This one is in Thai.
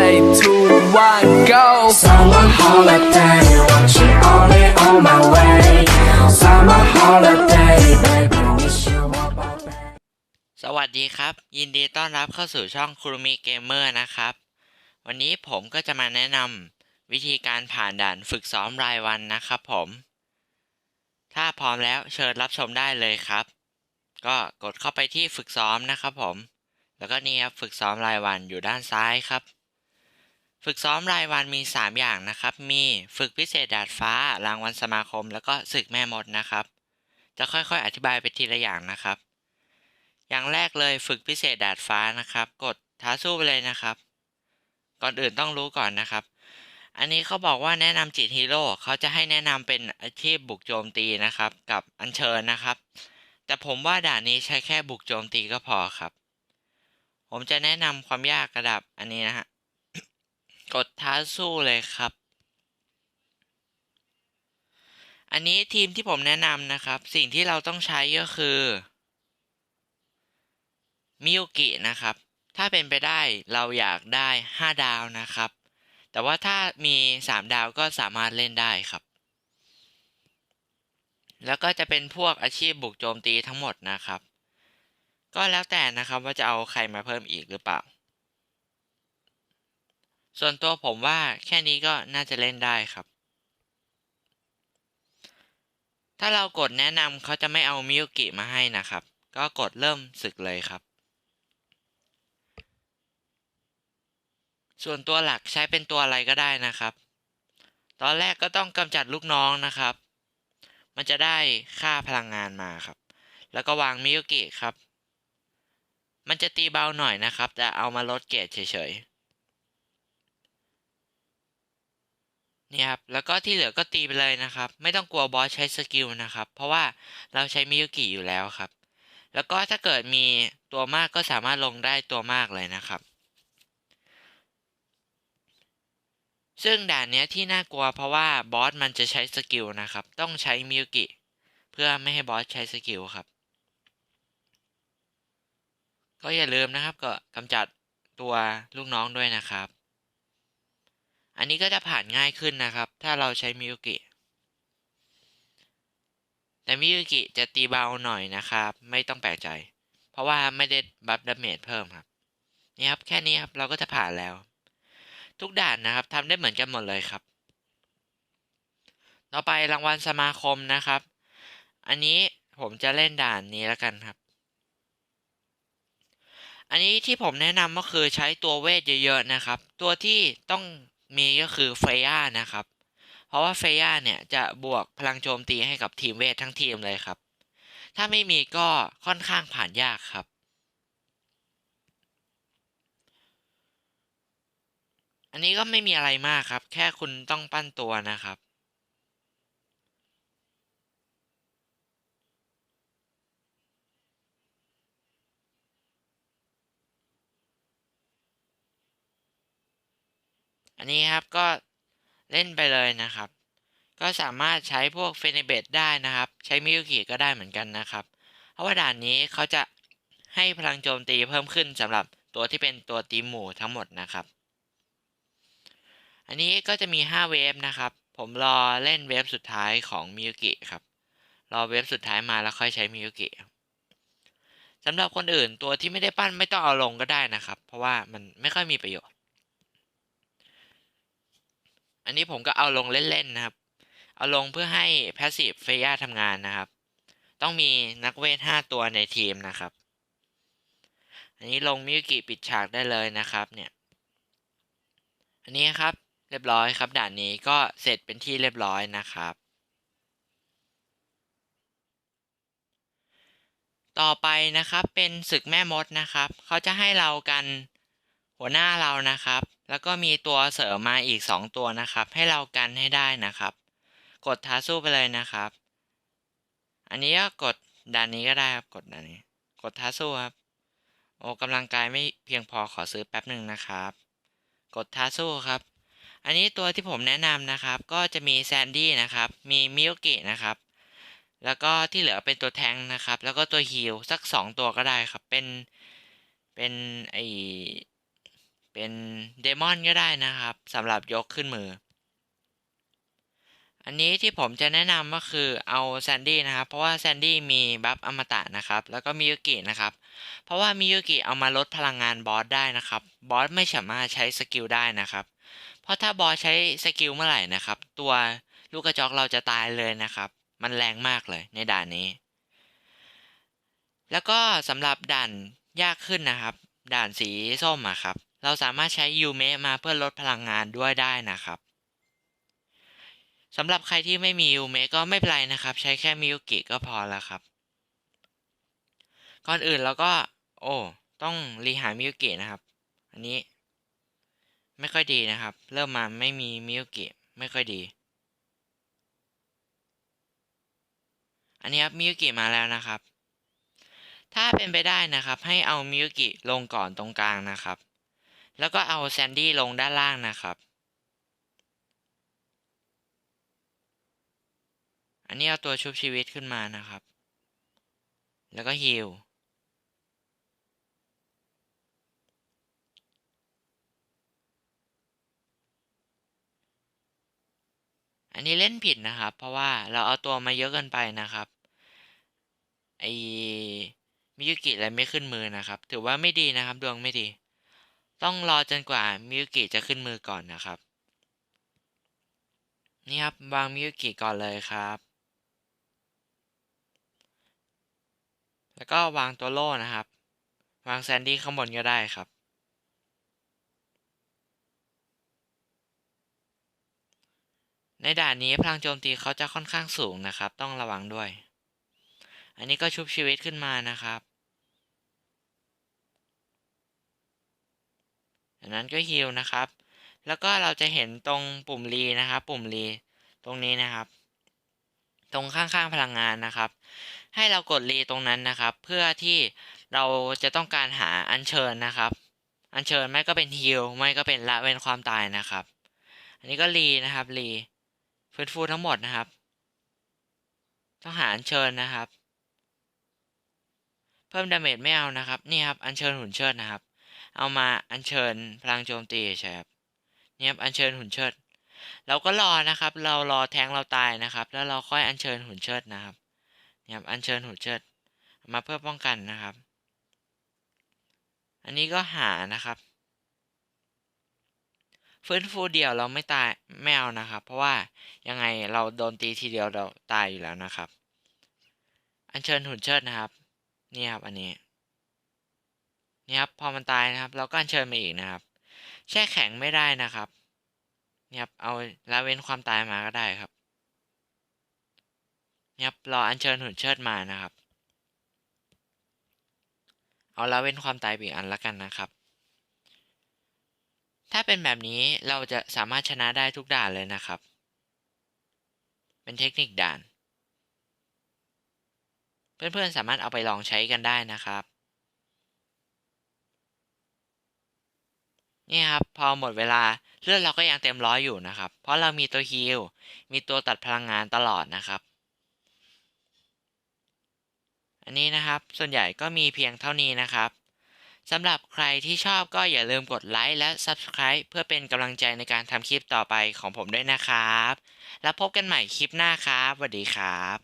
Three, two, one, go. Summer holiday, want you only on my way. Summer holiday, baby, wish you were back. สวัสดีครับ ยินดีต้อนรับเข้าสู่ช่องคุรุมิเกมเมอร์นะครับ วันนี้ผมก็จะมาแนะนำวิธีการผ่านด่านฝึกซ้อมรายวันนะครับผม ถ้าพร้อมแล้วเชิญรับชมได้เลยครับ ก็กดเข้าไปที่ฝึกซ้อมนะครับผมแล้วก็นี่ครับฝึกซ้อมรายวันอยู่ด้านซ้ายครับ ฝึกซ้อมรายวันมี 3 อย่างนะครับ มีฝึกพิเศษดาดฟ้า รางวัลสมาคม แล้วก็ศึกแม่มดนะครับ จะค่อยๆ อธิบายไปทีละอย่างนะครับ อย่างแรกเลยฝึกพิเศษดาดฟ้านะครับ กดท้าสู้ไปเลยนะครับ ก่อนอื่นต้องรู้ก่อนนะครับ อันนี้เขาบอกว่าแนะนำจิตฮีโร่เขาจะให้แนะนำเป็นอาชีพบุกโจมตีนะครับ กับอัญเชิญนะครับ แต่ผมว่าด่านนี้ใช้แค่บุกโจมตีก็พอครับ ผมจะแนะนำความยากระดับอันนี้นะฮะ กดท้าสู้เลยครับ อันนี้ทีมที่ผมแนะนำนะครับ สิ่งที่เราต้องใช้ก็คือมิยุกินะครับ ถ้าเป็นไปได้เราอยากได้ 5 ดาวนะครับ แต่ว่าถ้ามี 3 ดาวก็สามารถเล่นได้ครับ แล้วก็จะเป็นพวกอาชีพบุกโจมตีทั้งหมดนะครับ ก็แล้วแต่นะครับว่าจะเอาใครมาเพิ่มอีกหรือเปล่า ส่วนตัวผมว่าแค่นี้ก็น่าจะเล่นได้ครับ ถ้าเรากดแนะนำเขาจะไม่เอามิยุกิมาให้นะครับ ก็กดเริ่มศึกเลยครับ ส่วนตัวหลักใช้เป็นตัวอะไรก็ได้นะครับ ตอนแรกก็ต้องกำจัดลูกน้องนะครับ มันจะได้ค่าพลังงานมาครับ แล้วก็วางมิยุกิครับ มันจะตีเบาหน่อยนะครับ แต่เอามาลดเกรดเฉยๆ นี่ครับ แล้วก็ที่เหลือก็ตีไปเลยนะครับ ไม่ต้องกลัวบอสใช้สกิลนะครับ เพราะว่าเราใช้มิยุกิอยู่แล้วครับ แล้วก็ถ้าเกิดมีตัวมากก็สามารถลงได้ตัวมากเลยนะครับ ซึ่งด่านเนี้ยที่น่ากลัวเพราะว่าบอสมันจะใช้สกิลนะครับ ต้องใช้มิยุกิ เพื่อไม่ให้บอสใช้สกิลครับ ก็อย่าลืมนะครับก็กำจัดตัวลูกน้องด้วยนะครับ อันนี้ก็จะผ่านง่ายขึ้นนะครับ ถ้าเราใช้มิยุกิแต่มิยุกิจะตีเบาหน่อยนะครับ ไม่ต้องแปลกใจ เพราะว่าไม่ได้บัฟดาเมจเพิ่มครับ นี่ครับ แค่นี้ครับเราก็จะผ่านแล้ว ทุกด่านนะครับทำได้เหมือนกันหมดเลยครับ ต่อไปรางวัลสมาคมนะครับ อันนี้ผมจะเล่นด่านนี้แล้วกันครับ อันนี้ที่ผมแนะนำก็คือใช้ตัวเวทเยอะๆนะครับ ตัวที่ต้อง มีก็คือเฟย่านะครับ เพราะว่าเฟย่าเนี่ยจะบวกพลังโจมตีให้กับทีมเวททั้งทีมเลยครับ ถ้าไม่มีก็ค่อนข้างผ่านยากครับ อันนี้ก็ไม่มีอะไรมากครับ แค่คุณต้องปั้นตัวนะครับ อันนี้ครับก็เล่นไปเลยนะครับ ก็สามารถใช้พวกเฟเนเบตได้นะครับ ใช้มิยุกิก็ได้เหมือนกันนะครับ เพราะว่าด่านนี้เขาจะให้พลังโจมตีเพิ่มขึ้นสำหรับตัวที่เป็นตัวตีหมู่ทั้งหมดนะครับ อันนี้ก็จะมี 5 เวฟนะครับ ผมรอเล่นเวฟสุดท้ายของมิยุกิครับ รอเวฟสุดท้ายมาแล้วค่อยใช้มิยุกิสำหรับคนอื่นตัวที่ไม่ได้ปั้นไม่ต้องเอาลงก็ได้นะครับ เพราะว่ามันไม่ค่อยมีประโยชน์ อันนี้ผมก็เอาลงเล่นๆนะครับ เอาลงเพื่อให้แพสซีฟเฟย่าทำงานนะครับ ต้องมีนักเวท5ตัวในทีมนะครับ อันนี้ลงมิยุกิปิดฉากได้เลยนะครับเนี่ยอันนี้ครับเรียบร้อยครับ ด่านนี้ก็เสร็จเป็นที่เรียบร้อยนะครับ ต่อไปนะครับเป็นศึกแม่มดนะครับ เขาจะให้เรากันหัวหน้าเรานะครับ แล้วก็มีตัวเสริมมาอีก 2 ตัวนะครับ ให้เรากันให้ได้นะครับ กดท้าสู้ไปเลยนะครับ อันนี้ก็กดด่านนี้ก็ได้ครับกดด่านนี้ กดท้าสู้ครับ โอ้กำลังกายไม่เพียงพอขอซื้อแป๊บหนึ่งนะครับ กดท้าสู้ครับ อันนี้ตัวที่ผมแนะนำนะครับ ก็จะมีแซนดี้นะครับ มีมิโยกินะครับ แล้วก็ที่เหลือเป็นตัวแทงนะครับ แล้วก็ตัวฮีลสักสองตัวก็ได้ครับ เป็น เป็นไอ เป็นเดมอนก็ได้นะครับสำหรับยกขึ้นมือ อันนี้ที่ผมจะแนะนำก็คือเอาแซนดี้นะครับ เพราะว่าแซนดี้มีบัฟอมตะนะครับ แล้วก็มิยุกินะครับ เพราะว่ามิยุกิเอามาลดพลังงานบอสได้นะครับ บอสไม่สามารถใช้สกิลได้นะครับ เพราะถ้าบอสใช้สกิลเมื่อไหร่นะครับ ตัวลูกกระจอกเราจะตายเลยนะครับ มันแรงมากเลยในด่านนี้ แล้วก็สำหรับด่านยากขึ้นนะครับ ด่านสีส้มอะครับ เราสามารถใช้ยูเมะมาเพื่อลดพลังงานด้วยได้นะครับสำหรับใครที่ไม่มียูเมะก็ไม่เป็นไรนะครับ ใช้แค่มิยุกิก็พอแล้วครับ ก่อนอื่นเราก็ โอ้ต้องรีหามิยุกินะครับ อันนี้ ไม่ค่อยดีนะครับ เริ่มมาไม่มีมิยุกิไม่ค่อยดี อันนี้ครับมิยุกิมาแล้วนะครับ ถ้าเป็นไปได้นะครับ ให้เอามิยุกิลงก่อนตรงกลางนะครับ แล้วก็เอาแซนดี้ลงด้านล่างนะครับ อันนี้เอาตัวชุบชีวิตขึ้นมานะครับ แล้วก็ฮิลอันนี้เล่นผิดนะครับ เพราะว่าเราเอาตัวมาเยอะเกินไปนะครับ ไอมิยุกิอะไรไม่ขึ้นมือนะครับ ถือว่าไม่ดีนะครับ ดวงไม่ดี ต้องรอจนกว่ามิยุกิจะขึ้นมือก่อนนะครับ นี่ครับวางมิยุกิก่อนเลยครับ แล้วก็วางตัวโล่นะครับ วางแซนดี้ข้างบนก็ได้ครับ ในด่านนี้พลังโจมตีเขาจะค่อนข้างสูงนะครับ ต้องระวังด้วย อันนี้ก็ชุบชีวิตขึ้นมานะครับ อันนั้นก็ฮิลนะครับ แล้วก็เราจะเห็นตรงปุ่มรีนะครับ ปุ่มรีตรงนี้นะครับ ตรงข้างๆพลังงานนะครับ ให้เรากดรีตรงนั้นนะครับ เพื่อที่เราจะต้องการหาอัญเชิญนะครับ อัญเชิญไม่ก็เป็นฮิลไม่ก็เป็นละเว้นความตายนะครับ อันนี้ก็รีนะครับรีฟื้นฟูทั้งหมดนะครับ ต้องหาอัญเชิญนะครับ เพิ่มดาเมจไม่เอานะครับ นี่ครับอัญเชิญหุ่นเชิดนะครับ เอามาอัญเชิญพลังโจมตีใช่ครับเนี่ครับอัญเชิญหุ่นเชิด เราก็รอนะครับ เรารอแทงเราตายนะครับ แล้วเราค่อยอัญเชิญหุ่นเชิดนะครับเนี่ครับอัญเชิญหุ่นเชิด มาเพื่อป้องกันนะครับ อันนี้ก็หานะครับ ฟื้นฟูเดียวเราไม่ตายไม่เอานะครับ เพราะว่ายังไงเราโดนตีทีเดียวเราตายอยู่แล้วนะครับ อัญเชิญหุ่นเชิดนะครับ นี่ครับอันนี้ นี่ครับพอมันตายนะครับ เราก็อัญเชิญมาอีกนะครับ แช่แข็งไม่ได้นะครับนี่ครับเอาละเว้นความตายมาก็ได้ครับนี่ครับรออัญเชิญหุ่นเชิดมานะครับ เอาละเว้นความตายอีกอันละกันนะครับ ถ้าเป็นแบบนี้เราจะสามารถชนะได้ทุกด่านเลยนะครับ เป็นเทคนิคด่าน เพื่อนๆสามารถเอาไปลองใช้กันได้นะครับ นี่ครับพอหมดเวลาเลือดเราก็ยังเต็มร้อยอยู่นะครับ เพราะเรามีตัวฮีลมีตัวตัดพลังงานตลอดนะครับ อันนี้นะครับส่วนใหญ่ก็มีเพียงเท่านี้นะครับสำหรับใครที่ชอบก็อย่าลืมกดไลค์และ Subscribe เพื่อเป็นกำลังใจในการทำคลิปต่อไปของผมด้วยนะครับ แล้วพบกันใหม่คลิปหน้าครับสวัสดีครับ